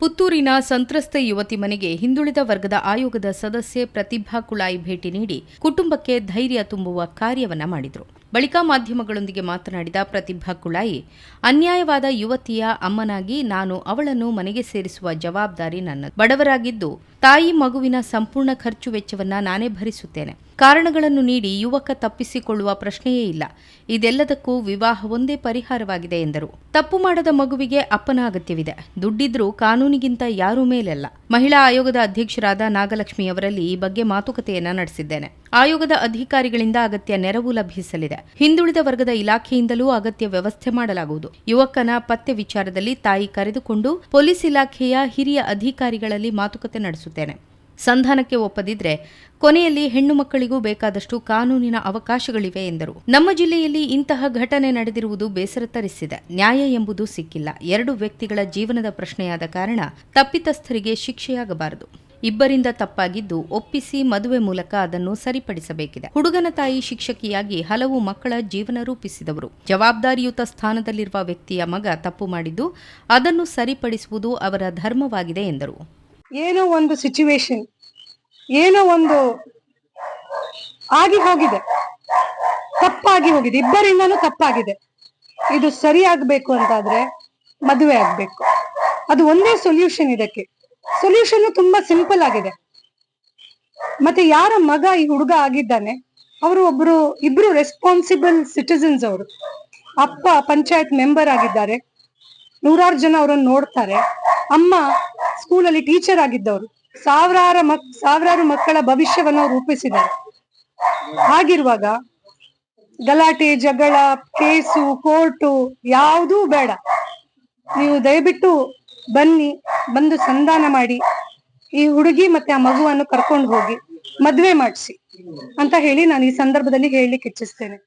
ಪುತ್ತೂರಿನ ಸಂತ್ರಸ್ತ ಯುವತಿ ಮನೆಗೆ ಹಿಂದುಳಿದ ವರ್ಗದ ಆಯೋಗದ ಸದಸ್ಯೆ ಪ್ರತಿಭಾ ಕುಳಾಯಿ ಭೇಟಿ ನೀಡಿ ಕುಟುಂಬಕ್ಕೆ ಧೈರ್ಯ ತುಂಬುವ ಕಾರ್ಯವನ್ನ ಮಾಡಿದರು. ಬಳಿಕ ಮಾಧ್ಯಮಗಳೊಂದಿಗೆ ಮಾತನಾಡಿದ ಪ್ರತಿಭಾ ಕುಳಾಯಿ, ಅನ್ಯಾಯವಾದ ಯುವತಿಯ ಅಮ್ಮನಾಗಿ ನಾನು ಅವಳನ್ನು ಮನೆಗೆ ಸೇರಿಸುವ ಜವಾಬ್ದಾರಿ ನನ್ನ. ಬಡವರಾಗಿದ್ದು ತಾಯಿ ಮಗುವಿನ ಸಂಪೂರ್ಣ ಖರ್ಚು ವೆಚ್ಚವನ್ನ ನಾನೇ ಭರಿಸುತ್ತೇನೆ. ಕಾರಣಗಳನ್ನು ನೀಡಿ ಯುವಕ ತಪ್ಪಿಸಿಕೊಳ್ಳುವ ಪ್ರಶ್ನೆಯೇ ಇಲ್ಲ. ಇದೆಲ್ಲದಕ್ಕೂ ವಿವಾಹ ಒಂದೇ ಪರಿಹಾರವಾಗಿದೆ ಎಂದರು. ತಪ್ಪು ಮಾಡದ ಮಗುವಿಗೆ ಅಪ್ಪನ ಅಗತ್ಯವಿದೆ. ದುಡ್ಡಿದ್ರೂ ಕಾನೂನಿಗಿಂತ ಯಾರೂ ಮೇಲಲ್ಲ. ಮಹಿಳಾ ಆಯೋಗದ ಅಧ್ಯಕ್ಷರಾದ ನಾಗಲಕ್ಷ್ಮಿ ಅವರಲ್ಲಿ ಈ ಬಗ್ಗೆ ಮಾತುಕತೆಯನ್ನ ನಡೆಸಿದ್ದೇನೆ. ಆಯೋಗದ ಅಧಿಕಾರಿಗಳಿಂದ ಅಗತ್ಯ ನೆರವು ಲಭಿಸಲಿದೆ. ಹಿಂದುಳಿದ ವರ್ಗದ ಇಲಾಖೆಯಿಂದಲೂ ಅಗತ್ಯ ವ್ಯವಸ್ಥೆ ಮಾಡಲಾಗುವುದು. ಯುವಕನ ಪತ್ತೆ ವಿಚಾರದಲ್ಲಿ ತಾಯಿ ಕರೆದುಕೊಂಡು ಪೊಲೀಸ್ ಇಲಾಖೆಯ ಹಿರಿಯ ಅಧಿಕಾರಿಗಳಲ್ಲಿ ಮಾತುಕತೆ ನಡೆಸುತ್ತೇನೆ ಸಂಧಾನಕ್ಕೆ ಒಪ್ಪದಿದ್ರೆ ಕೊನೆಯಲ್ಲಿ ಹೆಣ್ಣು ಮಕ್ಕಳಿಗೂ ಬೇಕಾದಷ್ಟು ಕಾನೂನಿನ ಅವಕಾಶಗಳಿವೆ ಎಂದರು. ನಮ್ಮ ಜಿಲ್ಲೆಯಲ್ಲಿ ಇಂತಹ ಘಟನೆ ನಡೆದಿರುವುದು ಬೇಸರ ತರಿಸಿದೆ. ನ್ಯಾಯ ಎಂಬುದು ಸಿಕ್ಕಿಲ್ಲ. ಎರಡು ವ್ಯಕ್ತಿಗಳ ಜೀವನದ ಪ್ರಶ್ನೆಯಾದ ಕಾರಣ ತಪ್ಪಿತಸ್ಥರಿಗೆ ಶಿಕ್ಷೆಯಾಗಬಾರದು. ಇಬ್ಬರಿಂದ ತಪ್ಪಾಗಿದ್ದು ಒಪ್ಪಿಸಿ ಮದುವೆ ಮೂಲಕ ಅದನ್ನು ಸರಿಪಡಿಸಬೇಕಿದೆ. ಹುಡುಗನ ತಾಯಿ ಶಿಕ್ಷಕಿಯಾಗಿ ಹಲವು ಮಕ್ಕಳ ಜೀವನ ರೂಪಿಸಿದವರು. ಜವಾಬ್ದಾರಿಯುತ ಸ್ಥಾನದಲ್ಲಿರುವ ವ್ಯಕ್ತಿಯ ಮಗ ತಪ್ಪು ಮಾಡಿದ್ದು ಅದನ್ನು ಸರಿಪಡಿಸುವುದು ಅವರ ಧರ್ಮವಾಗಿದೆ ಎಂದರು. ಏನೋ ಒಂದು ಸಿಚುವೇಶನ್ ಏನೋ ಒಂದು ಆಗಿ ಹೋಗಿದೆ. ತಪ್ಪಾಗಿ ಹೋಗಿದೆ. ಇಬ್ಬರಿಂದನೂ ತಪ್ಪಾಗಿದೆ. ಇದು ಸರಿ ಆಗ್ಬೇಕು ಅಂತಾದ್ರೆ ಮದುವೆ ಆಗ್ಬೇಕು. ಅದು ಒಂದೇ ಸೊಲ್ಯೂಷನ್ ಇದಕ್ಕೆ. ಸೊಲ್ಯೂಷನ್ ತುಂಬಾ ಸಿಂಪಲ್ ಆಗಿದೆ. ಮತ್ತೆ ಯಾರ ಮಗ ಈ ಹುಡುಗ ಆಗಿದ್ದಾನೆ? ಅವರು ಒಬ್ರು, ಇಬ್ರು ರೆಸ್ಪಾನ್ಸಿಬಲ್ ಸಿಟಿಸನ್ಸ್ ಅವರು. ಅಪ್ಪ, ಪಂಚಾಯತ್ ಮೆಂಬರ್ ಆಗಿದ್ದಾರೆ. ನೂರಾರು ಜನ ಅವರನ್ನು ನೋಡ್ತಾರೆ. ಅಮ್ಮ ಸ್ಕೂಲಲ್ಲಿ ಟೀಚರ್ ಆಗಿದ್ದವರು. ಸಾವಿರಾರು ಮಕ್, ಸಾವಿರಾರು ಮಕ್ಕಳ ಭವಿಷ್ಯವನ್ನು ರೂಪಿಸಿದ್ದಾರೆ. ಹಾಗಿರುವಾಗ ಗಲಾಟೆ, ಜಗಳ, ಕೇಸು, ಕೋರ್ಟು ಯಾವುದೂ ಬೇಡ. ನೀವು ದಯವಿಟ್ಟು ಬನ್ನಿ, ಬಂದು ಸಂಧಾನ ಮಾಡಿ, ಈ ಹುಡುಗಿ ಮತ್ತೆ ಆ ಮಗುವನ್ನು ಕರ್ಕೊಂಡು ಹೋಗಿ ಮದ್ವೆ ಮಾಡಿಸಿ ಅಂತ ಹೇಳಿ ನಾನು ಈ ಸಂದರ್ಭದಲ್ಲಿ ಹೇಳಲಿಕ್ಕೆ ಇಚ್ಛಿಸ್ತೇನೆ.